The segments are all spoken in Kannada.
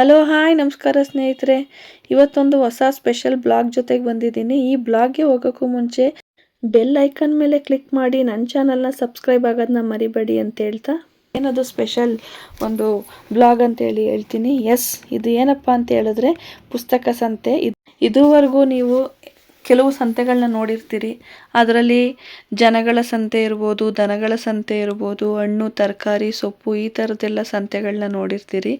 ಹಲೋ, ಹಾಯ್, ನಮಸ್ಕಾರ ಸ್ನೇಹಿತರೆ. ಇವತ್ತೊಂದು ಹೊಸ ಸ್ಪೆಷಲ್ ಬ್ಲಾಗ್ ಜೊತೆಗೆ ಬಂದಿದ್ದೀನಿ. ಈ ಬ್ಲಾಗ್ಗೆ ಹೋಗೋಕ್ಕೂ ಮುಂಚೆ ಬೆಲ್ ಐಕನ್ ಮೇಲೆ ಕ್ಲಿಕ್ ಮಾಡಿ ನನ್ನ ಚಾನಲ್ನ ಸಬ್ಸ್ಕ್ರೈಬ್ ಆಗೋದನ್ನ ಮರಿಬೇಡಿ ಅಂತ ಹೇಳ್ತಾ ಏನದು ಸ್ಪೆಷಲ್ ಒಂದು ಬ್ಲಾಗ್ ಅಂತೇಳಿ ಹೇಳ್ತೀನಿ. ಎಸ್, ಇದು ಏನಪ್ಪ ಅಂತ ಹೇಳಿದ್ರೆ ಪುಸ್ತಕ ಸಂತೆ. ಇದ್- ಇದುವರೆಗೂ ನೀವು ಕೆಲವು ಸಂತೆಗಳನ್ನ ನೋಡಿರ್ತೀರಿ. ಅದರಲ್ಲಿ ಜನಗಳ ಸಂತೆ ಇರ್ಬೋದು, ದನಗಳ ಸಂತೆ ಇರ್ಬೋದು, ಹಣ್ಣು, ತರಕಾರಿ, ಸೊಪ್ಪು ಈ ಥರದ್ದೆಲ್ಲ ಸಂತೆಗಳನ್ನ ನೋಡಿರ್ತೀರಿ.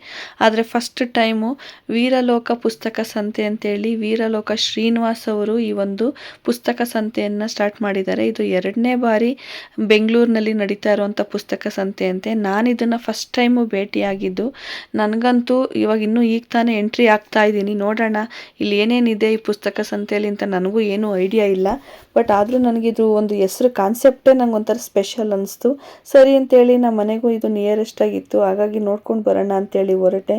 ಆದರೆ ಫಸ್ಟ್ ಟೈಮು ವೀರಲೋಕ ಪುಸ್ತಕ ಸಂತೆ ಅಂತೇಳಿ ವೀರಲೋಕ ಶ್ರೀನಿವಾಸ್ ಅವರು ಈ ಒಂದು ಪುಸ್ತಕ ಸಂತೆಯನ್ನು ಸ್ಟಾರ್ಟ್ ಮಾಡಿದ್ದಾರೆ. ಇದು ಎರಡನೇ ಬಾರಿ ಬೆಂಗಳೂರಿನಲ್ಲಿ ನಡೀತಾ ಇರುವಂಥ ಪುಸ್ತಕ ಸಂತೆ ಅಂತೆ. ನಾನು ಇದನ್ನು ಫಸ್ಟ್ ಟೈಮು ಭೇಟಿಯಾಗಿದ್ದು, ನನಗಂತೂ ಇವಾಗ ಇನ್ನೂ ಈಗ ತಾನೇ ಎಂಟ್ರಿ ಆಗ್ತಾ ಇದ್ದೀನಿ. ನೋಡೋಣ, ಇಲ್ಲಿ ಏನೇನಿದೆ ಈ ಪುಸ್ತಕ ಸಂತೆಯಲ್ಲಿ ಅಂತ ನನಗೂ ಏನೂ ಐಡಿಯಾ ಇಲ್ಲ. ಬಟ್ ಆದರೂ ನನಗಿದು ಒಂದು ಹೆಸ್ರು ಕಾನ್ಸೆಪ್ಟೇ ನಂಗೆ ಒಂಥರ ಸ್ಪೆಷಲ್ ಅನಿಸ್ತು. ಸರಿ ಅಂತೇಳಿ ನಮ್ಮ ಮನೆಗೂ ಇದು ನಿಯರೆಸ್ಟ್ ಆಗಿತ್ತು. ಹಾಗಾಗಿ ನೋಡ್ಕೊಂಡು ಬರೋಣ ಅಂತೇಳಿ ಹೊರಟೆ.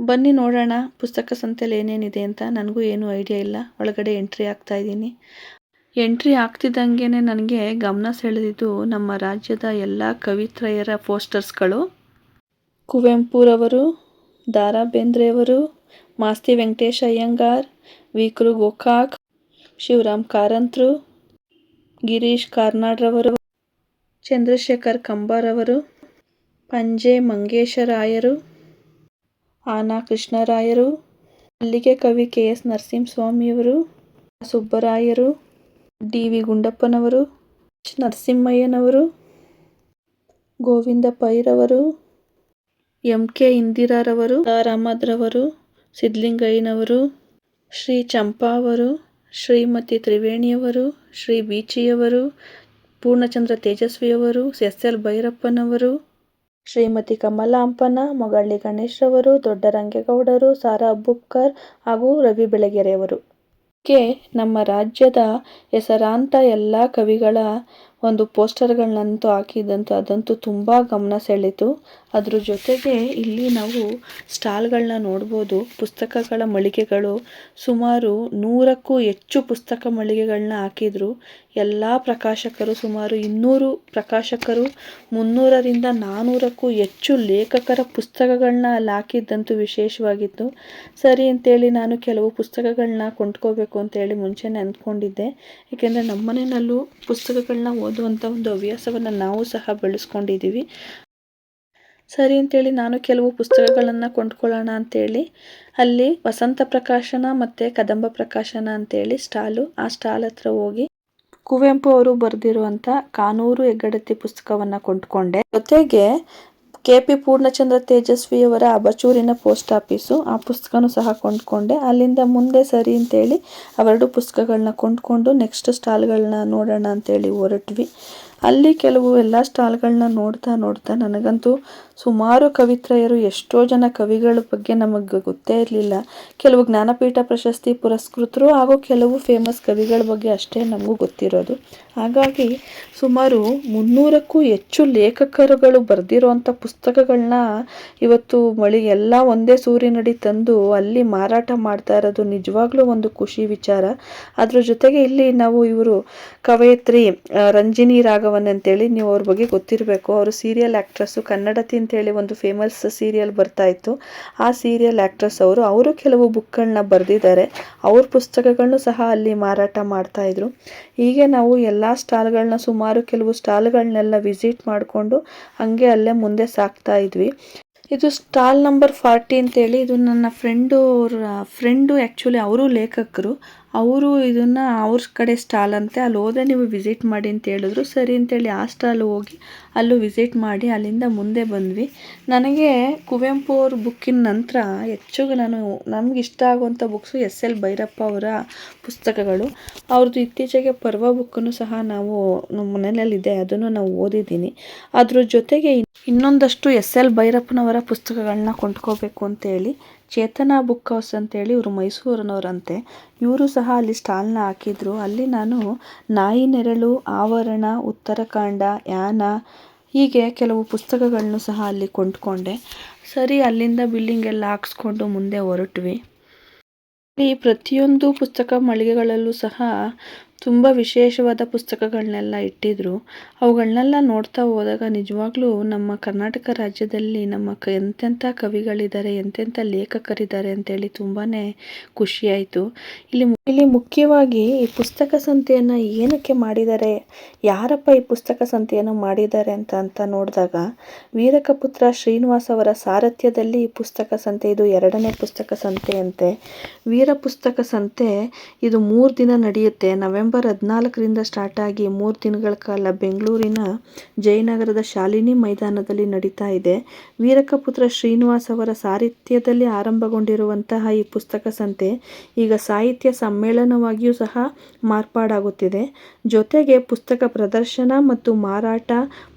ಬನ್ನಿ ನೋಡೋಣ. ಪುಸ್ತಕ ಸಂತೆಯಲ್ಲಿ ಏನೇನಿದೆ ಅಂತ. ನನಗೂ ಏನೂ ಐಡಿಯಾ ಇಲ್ಲ. ಒಳಗಡೆ ಎಂಟ್ರಿ ಆಗ್ತಾ ಇದ್ದೀನಿ. ಎಂಟ್ರಿ ಆಗ್ತಿದ್ದಂಗೆ ನನಗೆ ಗಮನ ಸೆಳೆದಿದ್ದು ನಮ್ಮ ರಾಜ್ಯದ ಎಲ್ಲ ಕವಿತ್ರಯರ ಪೋಸ್ಟರ್ಸ್ಗಳು. ಕುವೆಂಪುರವರು ದಾರಾ ಬೇಂದ್ರೆಯವರು ಮಾಸ್ತಿ ವೆಂಕಟೇಶ ಅಯ್ಯಂಗಾರ್ ವಿಕ್ರು ಗೋಕಾಕ್ ಶಿವರಾಮ್ ಕಾರಂತ್ರು, ಗಿರೀಶ್ ಕಾರ್ನಾಡ್ರವರು, ಚಂದ್ರಶೇಖರ್ ಕಂಬಾರವರು, ಪಂಜೆ ಮಂಗೇಶರಾಯರು, ಆನಾ ಕೃಷ್ಣರಾಯರು, ಮಲ್ಲಿಗೆ ಕವಿ ಕೆ ಎಸ್ ನರಸಿಂಹಸ್ವಾಮಿಯವರು ಸುಬ್ಬರಾಯರು ಡಿ ವಿ ಗುಂಡಪ್ಪನವರು. ನರಸಿಂಹಯ್ಯನವರು, ಗೋವಿಂದ ಪೈರವರು, ಎಂ ಕೆ ಇಂದಿರಾರವರು ರಾಮದ್ರವರು ಸಿದ್ಲಿಂಗಯ್ಯನವರು ಶ್ರೀ ಚಂಪಾವರು ಶ್ರೀಮತಿ ತ್ರಿವೇಣಿಯವರು, ಶ್ರೀ ಬೀಚಿಯವರು ಪೂರ್ಣಚಂದ್ರ ತೇಜಸ್ವಿಯವರು, ಎಸ್ ಎಲ್ ಭೈರಪ್ಪನವರು, ಶ್ರೀಮತಿ ಕಮಲಾಂಪನ, ಮೊಗಳ್ಳಿ ಗಣೇಶ್ರವರು, ದೊಡ್ಡರಂಗೇಗೌಡರು, ಸಾರಾ ಅಬ್ಬುಬ್ಕರ್ ಹಾಗೂ ರವಿ ಬೆಳಗೆರೆಯವರು. ಕೆ ನಮ್ಮ ರಾಜ್ಯದ ಹೆಸರಾಂತ ಎಲ್ಲ ಕವಿಗಳ ಒಂದು ಪೋಸ್ಟರ್ಗಳನ್ನಂತೂ ಹಾಕಿದ್ದಂತೂ ಅದಂತೂ ತುಂಬ ಗಮನ ಸೆಳೀತು ಅದ್ರ ಜೊತೆಗೆ ಇಲ್ಲಿ ನಾವು ಸ್ಟಾಲ್ಗಳನ್ನ ನೋಡ್ಬೋದು. ಪುಸ್ತಕಗಳ ಮಳಿಗೆಗಳು ಸುಮಾರು ನೂರಕ್ಕೂ ಹೆಚ್ಚು ಪುಸ್ತಕ ಮಳಿಗೆಗಳನ್ನ ಹಾಕಿದ್ರು. ಎಲ್ಲ ಪ್ರಕಾಶಕರು ಸುಮಾರು ಇನ್ನೂರು ಪ್ರಕಾಶಕರು, ಮುನ್ನೂರರಿಂದ ನಾನ್ನೂರಕ್ಕೂ ಹೆಚ್ಚು ಲೇಖಕರ ಪುಸ್ತಕಗಳನ್ನ ಅಲ್ಲಿ ಹಾಕಿದ್ದಂತೂ ವಿಶೇಷವಾಗಿತ್ತು. ಸರಿ ಅಂತೇಳಿ ನಾನು ಕೆಲವು ಪುಸ್ತಕಗಳನ್ನ ಕೊಂಡ್ಕೋಬೇಕು ಅಂತೇಳಿ ಮುಂಚೆನೇ ಅಂದ್ಕೊಂಡಿದ್ದೆ. ಏಕೆಂದರೆ ನಮ್ಮ ಮನೆಯಲ್ಲೂ ಪುಸ್ತಕಗಳನ್ನ ಓದುವಂಥ ಒಂದು ಹವ್ಯಾಸವನ್ನು ನಾವು ಸಹ ಬೆಳೆಸ್ಕೊಂಡಿದ್ದೀವಿ ಸರಿ ಅಂತೇಳಿ ನಾನು ಕೆಲವು ಪುಸ್ತಕಗಳನ್ನು ಕೊಂಡ್ಕೊಳ್ಳೋಣ ಅಂತೇಳಿ. ಅಲ್ಲಿ ವಸಂತ ಪ್ರಕಾಶನ ಮತ್ತು ಕದಂಬ ಪ್ರಕಾಶನ ಅಂತೇಳಿ ಸ್ಟಾಲು, ಆ ಸ್ಟಾಲ್ ಹತ್ರ ಹೋಗಿ ಕುವೆಂಪು ಅವರು ಬರೆದಿರುವಂಥ ಕಾನೂರು ಹೆಗ್ಗಡತಿ ಪುಸ್ತಕವನ್ನು ಕೊಂಡ್ಕೊಂಡೆ. ಜೊತೆಗೆ ಕೆ ಪಿ ಪೂರ್ಣಚಂದ್ರ ತೇಜಸ್ವಿಯವರ ಅಬಚೂರಿನ ಪೋಸ್ಟ್ ಆಫೀಸು. ಆ ಪುಸ್ತಕನೂ ಸಹ ಕೊಂಡ್ಕೊಂಡೆ. ಅಲ್ಲಿಂದ ಮುಂದೆ ಸರಿ ಅಂತೇಳಿ ಅವೆರಡು ಪುಸ್ತಕಗಳನ್ನ ಕೊಂಡ್ಕೊಂಡು ನೆಕ್ಸ್ಟ್ ಸ್ಟಾಲ್ಗಳನ್ನ ನೋಡೋಣ ಅಂತೇಳಿ ಹೊರಟ್ವಿ. ಅಲ್ಲಿ ಕೆಲವು ಎಲ್ಲ ಸ್ಟಾಲ್ಗಳನ್ನ ನೋಡ್ತಾ ನೋಡ್ತಾ ನನಗಂತೂ ಸುಮಾರು ಕವಿತ್ರಯರು ಎಷ್ಟೋ ಜನ ಕವಿಗಳ ಬಗ್ಗೆ ನಮಗೆ ಗೊತ್ತೇ ಇರಲಿಲ್ಲ. ಕೆಲವು ಜ್ಞಾನಪೀಠ ಪ್ರಶಸ್ತಿ ಪುರಸ್ಕೃತರು ಹಾಗೂ ಕೆಲವು ಫೇಮಸ್ ಕವಿಗಳ ಬಗ್ಗೆ ಅಷ್ಟೇ ನಮಗೂ ಗೊತ್ತಿರೋದು. ಹಾಗಾಗಿ ಸುಮಾರು ಮುನ್ನೂರಕ್ಕೂ ಹೆಚ್ಚು ಲೇಖಕರುಗಳು ಬರೆದಿರುವಂಥ ಪುಸ್ತಕಗಳನ್ನ ಇವತ್ತು ಮಳಿ ಎಲ್ಲ ಒಂದೇ ಸೂರಿನಡಿ ತಂದು ಅಲ್ಲಿ ಮಾರಾಟ ಮಾಡ್ತಾ ಇರೋದು ನಿಜವಾಗ್ಲೂ ಒಂದು ಖುಷಿ ವಿಚಾರ. ಅದ್ರ ಜೊತೆಗೆ ಇಲ್ಲಿ ನಾವು ಇವರು ಕವಯತ್ರಿ ರಂಜಿನಿ ರಂಜಿನಿ ರಾಘವನ್ ಅಂತೇಳಿ ನೀವು ಅವ್ರ ಬಗ್ಗೆ ಗೊತ್ತಿರಬೇಕು. ಅವರು ಸೀರಿಯಲ್ ಆ್ಯಕ್ಟ್ರಸ್ಸು ಕನ್ನಡತಿ ಅಂತೇಳಿ ಒಂದು ಫೇಮಸ್ ಸೀರಿಯಲ್ ಬರ್ತಾ ಇತ್ತು. ಆ ಸೀರಿಯಲ್ ಆ್ಯಕ್ಟ್ರೆಸ್ ಅವರು ಅವರು ಕೆಲವು ಬುಕ್ಗಳನ್ನ ಬರೆದಿದ್ದಾರೆ. ಅವ್ರ ಪುಸ್ತಕಗಳನ್ನು ಸಹ ಅಲ್ಲಿ ಮಾರಾಟ ಮಾಡ್ತಾಯಿದ್ರು ಹೀಗೆ ನಾವು ಎಲ್ಲ ಸ್ಟಾಲ್ಗಳನ್ನ ಸುಮಾರು ಕೆಲವು ಸ್ಟಾಲ್ಗಳನ್ನೆಲ್ಲ ವಿಸಿಟ್ ಮಾಡಿಕೊಂಡು ಹಂಗೆ ಅಲ್ಲೇ ಮುಂದೆ ಸಾಕ್ತಾ ಇದ್ವಿ. ಇದು ಸ್ಟಾಲ್ ನಂಬರ್ ಫಾರ್ಟಿ ಅಂತೇಳಿ ಇದು ನನ್ನ ಫ್ರೆಂಡು ಫ್ರೆಂಡು ಆ್ಯಕ್ಚುಲಿ ಅವರು ಲೇಖಕರು. ಅವರು ಇದನ್ನು ಅವ್ರ ಕಡೆ ಸ್ಟಾಲ್ ಅಂತೆ ಅಲ್ಲಿ ಹೋದ್ರೆ ನೀವು ವಿಸಿಟ್ ಮಾಡಿ ಅಂತ ಹೇಳಿದ್ರು. ಸರಿ ಅಂತೇಳಿ ಆ ಸ್ಟಾಲ್ ಹೋಗಿ ಅಲ್ಲೂ ವಿಸಿಟ್ ಮಾಡಿ ಅಲ್ಲಿಂದ ಮುಂದೆ ಬಂದ್ವಿ. ನನಗೆ ಕುವೆಂಪು ಅವ್ರ ಬುಕ್ಕಿನ ನಂತರ ಹೆಚ್ಚು ನಾನು, ನಮ್ಗೆ ಇಷ್ಟ ಆಗುವಂಥ ಬುಕ್ಸು ಎಸ್ ಎಲ್ ಭೈರಪ್ಪ ಅವರ ಪುಸ್ತಕಗಳು. ಅವ್ರದ್ದು ಇತ್ತೀಚೆಗೆ ಪರ್ವ ಬುಕ್ಕನ್ನು ಸಹ ನಾವು ನಮ್ಮ ಮನೆಯಲ್ಲಿದೆ, ಅದನ್ನು ನಾವು ಓದಿದ್ದೀನಿ. ಅದ್ರ ಜೊತೆಗೆ ಇನ್- ಇನ್ನೊಂದಷ್ಟು ಎಸ್ ಎಲ್ ಭೈರಪ್ಪನವರ ಪುಸ್ತಕಗಳನ್ನ ಕೊಂಡ್ಕೋಬೇಕು ಅಂತೇಳಿ ಚೇತನ ಬುಕ್ ಹೌಸ್ ಅಂತೇಳಿ ಇವರು ಮೈಸೂರಿನವರಂತೆ. ಇವರು ಸಹ ಅಲ್ಲಿ ಸ್ಟಾಲ್ನ ಹಾಕಿದ್ರು. ಅಲ್ಲಿ ನಾನು ನಾಯಿ ನೆರಳು, ಆವರಣ ಉತ್ತರಕಾಂಡ ಯಾನ, ಹೀಗೆ ಕೆಲವು ಪುಸ್ತಕಗಳನ್ನು ಸಹ ಅಲ್ಲಿ ಕೊಂಡ್ಕೊಂಡೆ. ಸರಿ, ಅಲ್ಲಿಂದ ಬಿಲ್ಲಿಂಗ್ ಎಲ್ಲ ಹಾಕ್ಸ್ಕೊಂಡು ಮುಂದೆ ಹೊರಟ್ವಿ. ಈ ಪ್ರತಿಯೊಂದು ಪುಸ್ತಕ ಮಳಿಗೆಗಳಲ್ಲೂ ಸಹ ತುಂಬ ವಿಶೇಷವಾದ ಪುಸ್ತಕಗಳನ್ನೆಲ್ಲ ಇಟ್ಟಿದ್ರು. ಅವುಗಳನ್ನೆಲ್ಲ ನೋಡ್ತಾ ಹೋದಾಗ ನಿಜವಾಗ್ಲೂ ನಮ್ಮ ಕರ್ನಾಟಕ ರಾಜ್ಯದಲ್ಲಿ ನಮ್ಮ ಕ ಎಂತೆಂಥ ಕವಿಗಳಿದ್ದಾರೆ, ಎಂತೆಂಥ ಲೇಖಕರಿದ್ದಾರೆ ಅಂತೇಳಿ ತುಂಬಾ ಖುಷಿಯಾಯಿತು. ಇಲ್ಲಿ ಇಲ್ಲಿ ಮುಖ್ಯವಾಗಿ ಈ ಪುಸ್ತಕ ಸಂತೆಯನ್ನು ಏನಕ್ಕೆ ಮಾಡಿದ್ದಾರೆ? ಯಾರಪ್ಪ ಈ ಪುಸ್ತಕ ಸಂತೆಯನ್ನು ಮಾಡಿದ್ದಾರೆ ಅಂತ ಅಂತ ನೋಡಿದಾಗ ವೀರಕಪುತ್ರ ಶ್ರೀನಿವಾಸ್ ಅವರ ಸಾರಥ್ಯದಲ್ಲಿ ಈ ಪುಸ್ತಕ ಸಂತೆ, ಇದು ಎರಡನೇ ಪುಸ್ತಕ ಸಂತೆಯಂತೆ. ವೀರ ಪುಸ್ತಕ ಸಂತೆ, ಇದು ಮೂರು ದಿನ ನಡೆಯುತ್ತೆ. ನವೆಂಬರ್ ಹದಿನಾಲ್ಕರಿಂದ ಸ್ಟಾರ್ಟ್ ಆಗಿ ಮೂರು ದಿನಗಳ ಕಾಲ ಬೆಂಗಳೂರಿನ ಜಯನಗರದ ಶಾಲಿನಿ ಮೈದಾನದಲ್ಲಿ ನಡೀತಾ ಇದೆ. ವೀರಕಪುತ್ರ ಶ್ರೀನಿವಾಸ್ ಅವರ ಸಾರಿತ್ಯದಲ್ಲಿ ಆರಂಭಗೊಂಡಿರುವಂತಹ ಈ ಪುಸ್ತಕ ಸಂತೆ ಈಗ ಸಾಹಿತ್ಯ ಸಮ್ಮೇಳನವಾಗಿಯೂ ಸಹ ಮಾರ್ಪಾಡಾಗುತ್ತಿದೆ. ಜೊತೆಗೆ ಪುಸ್ತಕ ಪ್ರದರ್ಶನ ಮತ್ತು ಮಾರಾಟ,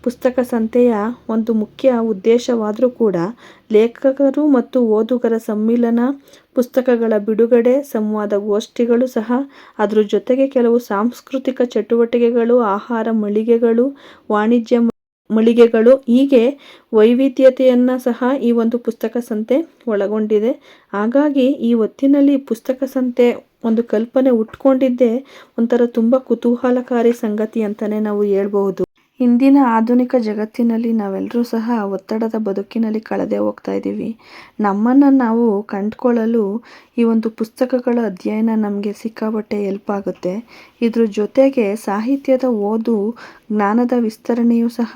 ಪುಸ್ತಕ ಸಂತೆಯ ಒಂದು ಮುಖ್ಯ ಉದ್ದೇಶವಾದರೂ ಕೂಡ ಲೇಖಕರು ಮತ್ತು ಓದುಗರ ಸಮ್ಮಿಲನ, ಪುಸ್ತಕಗಳ ಬಿಡುಗಡೆ, ಸಂವಾದ ಗೋಷ್ಠಿಗಳು ಸಹ ಅದರ ಜೊತೆಗೆ ಕೆಲವು ಸಾಂಸ್ಕೃತಿಕ ಚಟುವಟಿಕೆಗಳು, ಆಹಾರ ಮಳಿಗೆಗಳು, ವಾಣಿಜ್ಯ ಮಳಿಗೆಗಳು, ಹೀಗೆ ವೈವಿಧ್ಯತೆಯನ್ನು ಸಹ ಈ ಒಂದು ಪುಸ್ತಕ ಸಂತೆ ಒಳಗೊಂಡಿದೆ. ಹಾಗಾಗಿ ಈ ಹೊತ್ತಿನಲ್ಲಿ ಪುಸ್ತಕ ಸಂತೆ ಒಂದು ಕಲ್ಪನೆ ಉಟ್ಕೊಂಡಿದ್ದೇ ಒಂಥರ ತುಂಬ ಕುತೂಹಲಕಾರಿ ಸಂಗತಿ ಅಂತಲೇ ನಾವು ಹೇಳ್ಬಹುದು. ಇಂದಿನ ಆಧುನಿಕ ಜಗತ್ತಿನಲ್ಲಿ ನಾವೆಲ್ಲರೂ ಸಹ ಒತ್ತಡದ ಬದುಕಿನಲ್ಲಿ ಕಳೆದೇ ಹೋಗ್ತಾ ಇದ್ದೀವಿ. ನಮ್ಮನ್ನು ನಾವು ಕಂಡುಕೊಳ್ಳಲು ಈ ಒಂದು ಪುಸ್ತಕಗಳ ಅಧ್ಯಯನ ನಮಗೆ ಸಿಕ್ಕಾಪಟ್ಟೆ ಎಲ್ಪ್ ಆಗುತ್ತೆ. ಇದ್ರ ಜೊತೆಗೆ ಸಾಹಿತ್ಯದ ಓದು, ಜ್ಞಾನದ ವಿಸ್ತರಣೆಯೂ ಸಹ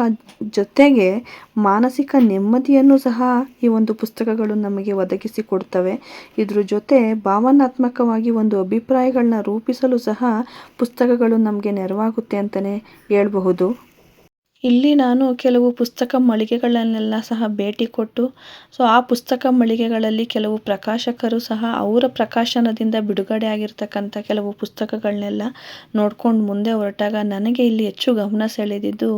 ಜೊತೆಗೆ ಮಾನಸಿಕ ನೆಮ್ಮದಿಯನ್ನು ಸಹ ಈ ಒಂದು ಪುಸ್ತಕಗಳು ನಮಗೆ ಒದಗಿಸಿ ಕೊಡ್ತವೆ. ಇದ್ರ ಜೊತೆ ಭಾವನಾತ್ಮಕವಾಗಿ ಒಂದು ಅಭಿಪ್ರಾಯಗಳನ್ನ ರೂಪಿಸಲು ಸಹ ಪುಸ್ತಕಗಳು ನಮಗೆ ನೆರವಾಗುತ್ತೆ ಅಂತಲೇ ಹೇಳ್ಬಹುದು. ಇಲ್ಲಿ ನಾನು ಕೆಲವು ಪುಸ್ತಕ ಮಳಿಗೆಗಳನ್ನೆಲ್ಲ ಸಹ ಭೇಟಿ ಕೊಟ್ಟು, ಸೊ ಆ ಪುಸ್ತಕ ಮಳಿಗೆಗಳಲ್ಲಿ ಕೆಲವು ಪ್ರಕಾಶಕರು ಸಹ ಅವರ ಪ್ರಕಾಶನದಿಂದ ಬಿಡುಗಡೆ ಆಗಿರ್ತಕ್ಕಂಥ ಕೆಲವು ಪುಸ್ತಕಗಳನ್ನೆಲ್ಲ ನೋಡ್ಕೊಂಡು ಮುಂದೆ ಹೊರಟಾಗ ನನಗೆ ಇಲ್ಲಿ ಹೆಚ್ಚು ಗಮನ ಸೆಳೆದಿದ್ದು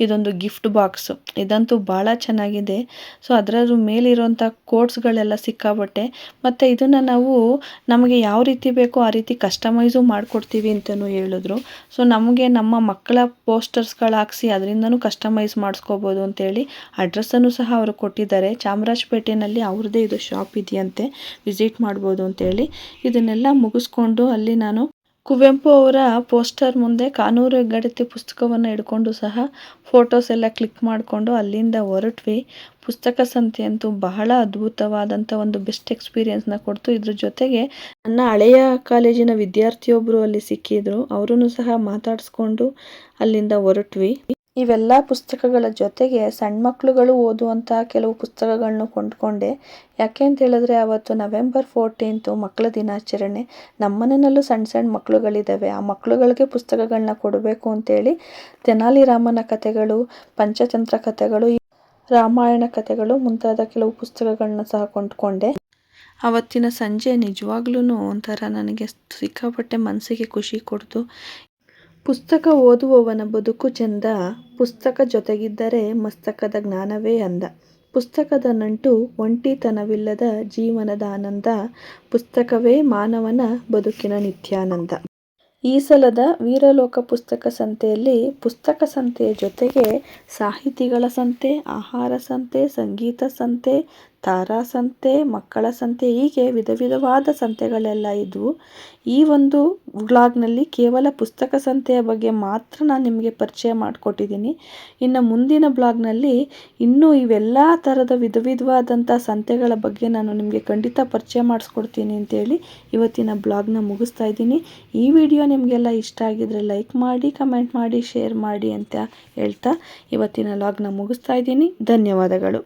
ಇದೊಂದು ಗಿಫ್ಟ್ ಬಾಕ್ಸು. ಇದಂತೂ ಭಾಳ ಚೆನ್ನಾಗಿದೆ. ಸೊ ಅದರ ಮೇಲಿರುವಂಥ ಕೋಟ್ಸ್ಗಳೆಲ್ಲ ಸಿಕ್ಕಾಬಟ್ಟೆ. ಮತ್ತು ಇದನ್ನು ನಾವು ನಮಗೆ ಯಾವ ರೀತಿ ಬೇಕೋ ಆ ರೀತಿ ಕಸ್ಟಮೈಸು ಮಾಡಿಕೊಡ್ತೀವಿ ಅಂತಲೂ ಹೇಳಿದ್ರು. ಸೊ ನಮಗೆ ನಮ್ಮ ಮಕ್ಕಳ ಪೋಸ್ಟರ್ಸ್ಗಳು ಹಾಕ್ಸಿ ಅದರಿಂದ ಕಸ್ಟಮೈಸ್ ಮಾಡಿಸ್ಕೋಬೋದು ಅಂತೇಳಿ ಅಡ್ರೆಸ್ಸನ್ನು ಸಹ ಅವರು ಕೊಟ್ಟಿದ್ದಾರೆ. ಚಾಮರಾಜಪೇಟೆಯಲ್ಲಿ ಅವ್ರದ್ದೇ ಇದು ಶಾಪ್ ಇದೆಯಂತೆ. ವಿಸಿಟ್ ಮಾಡ್ಬೋದು ಅಂತೇಳಿ. ಇದನ್ನೆಲ್ಲ ಮುಗಿಸ್ಕೊಂಡು ಅಲ್ಲಿ ನಾನು ಕುವೆಂಪು ಅವರ ಪೋಸ್ಟರ್ ಮುಂದೆ ಕಾನೂರು ಹೆಗ್ಗಡತಿ ಪುಸ್ತಕವನ್ನು ಹಿಡ್ಕೊಂಡು ಸಹ ಫೋಟೋಸ್ ಎಲ್ಲ ಕ್ಲಿಕ್ ಮಾಡಿಕೊಂಡು ಅಲ್ಲಿಂದ ಹೊರಟ್ವಿ. ಪುಸ್ತಕ ಸಂತೆ ಅಂತೂ ಬಹಳ ಅದ್ಭುತವಾದಂಥ ಒಂದು ಬೆಸ್ಟ್ ಎಕ್ಸ್ಪೀರಿಯೆನ್ಸ್ನ ಕೊಡ್ತು. ಇದ್ರ ಜೊತೆಗೆ ನನ್ನ ಹಳೆಯ ಕಾಲೇಜಿನ ವಿದ್ಯಾರ್ಥಿಯೊಬ್ಬರು ಅಲ್ಲಿ ಸಿಕ್ಕಿದ್ರು. ಅವರೂ ಸಹ ಮಾತಾಡಿಸ್ಕೊಂಡು ಅಲ್ಲಿಂದ ಹೊರಟ್ವಿ. ಇವೆಲ್ಲ ಪುಸ್ತಕಗಳ ಜೊತೆಗೆ ಸಣ್ಣ ಮಕ್ಕಳುಗಳು ಓದುವಂಥ ಕೆಲವು ಪುಸ್ತಕಗಳನ್ನು ಕೊಂಡ್ಕೊಂಡೆ. ಯಾಕೆ ಅಂತ ಹೇಳಿದ್ರೆ ಅವತ್ತು ನವೆಂಬರ್ ಫೋರ್ಟೀನ್ತು ಮಕ್ಕಳ ದಿನಾಚರಣೆ. ನಮ್ಮ ಮನೆಯಲ್ಲೂ ಸಣ್ಣ ಸಣ್ಣ ಮಕ್ಕಳುಗಳಿದ್ದಾವೆ ಆ ಮಕ್ಕಳುಗಳಿಗೆ ಪುಸ್ತಕಗಳನ್ನ ಕೊಡಬೇಕು ಅಂತೇಳಿ ತೆನಾಲಿ ರಾಮನ ಕಥೆಗಳು, ಪಂಚತಂತ್ರ ಕಥೆಗಳು, ರಾಮಾಯಣ ಕಥೆಗಳು ಮುಂತಾದ ಕೆಲವು ಪುಸ್ತಕಗಳನ್ನ ಸಹ ಕೊಂಡ್ಕೊಂಡೆ. ಅವತ್ತಿನ ಸಂಜೆ ನಿಜವಾಗ್ಲೂ ಒಂಥರ ನನಗೆ ಸಿಕ್ಕಾಪಟ್ಟೆ ಮನಸ್ಸಿಗೆ ಖುಷಿ ಕೊಡ್ತು. ಪುಸ್ತಕ ಓದುವವನ ಬದುಕು ಚೆಂದ, ಪುಸ್ತಕ ಜೊತೆಗಿದ್ದರೆ ಮಸ್ತಕದ ಜ್ಞಾನವೇ ಅಂದ. ಪುಸ್ತಕದ ನಂಟು ಒಂಟಿತನವಿಲ್ಲದ ಜೀವನದ ಆನಂದ, ಪುಸ್ತಕವೇ ಮಾನವನ ಬದುಕಿನ ನಿತ್ಯಾನಂದ. ಈ ಸಲದ ವೀರಲೋಕ ಪುಸ್ತಕ ಸಂತೆಯಲ್ಲಿ ಪುಸ್ತಕ ಸಂತೆಯ ಜೊತೆಗೆ ಸಾಹಿತಿಗಳ ಸಂತೆ, ಆಹಾರ ಸಂತೆ, ಸಂಗೀತ ಸಂತೆ ತಾರಾ ಸಂತೆ ಮಕ್ಕಳ ಸಂತೆ, ಹೀಗೆ ವಿಧ ವಿಧವಾದ ಸಂತೆಗಳೆಲ್ಲ ಇದ್ವು ಈ ಒಂದು ವ್ಲಾಗ್ನಲ್ಲಿ ಕೇವಲ ಪುಸ್ತಕ ಸಂತೆಯ ಬಗ್ಗೆ ಮಾತ್ರ ನಾನು ನಿಮಗೆ ಪರಿಚಯ ಮಾಡಿಕೊಟ್ಟಿದ್ದೀನಿ. ಇನ್ನು ಮುಂದಿನ ಬ್ಲಾಗ್ನಲ್ಲಿ ಇನ್ನೂ ಇವೆಲ್ಲ ಥರದ ವಿಧ ವಿಧವಾದಂಥ ಸಂತೆಗಳ ಬಗ್ಗೆ ನಾನು ನಿಮಗೆ ಖಂಡಿತ ಪರಿಚಯ ಮಾಡಿಸ್ಕೊಡ್ತೀನಿ ಅಂತೇಳಿ ಇವತ್ತಿನ ಬ್ಲಾಗ್ನ ಮುಗಿಸ್ತಾ ಇದ್ದೀನಿ. ಈ ವಿಡಿಯೋ ನಿಮಗೆಲ್ಲ ಇಷ್ಟ ಆಗಿದ್ರೆ ಲೈಕ್ ಮಾಡಿ, ಕಮೆಂಟ್ ಮಾಡಿ, ಶೇರ್ ಮಾಡಿ ಅಂತ ಹೇಳ್ತಾ ಇವತ್ತಿನ ಬ್ಲಾಗ್ನ ಮುಗಿಸ್ತಾ ಇದ್ದೀನಿ. ಧನ್ಯವಾದಗಳು.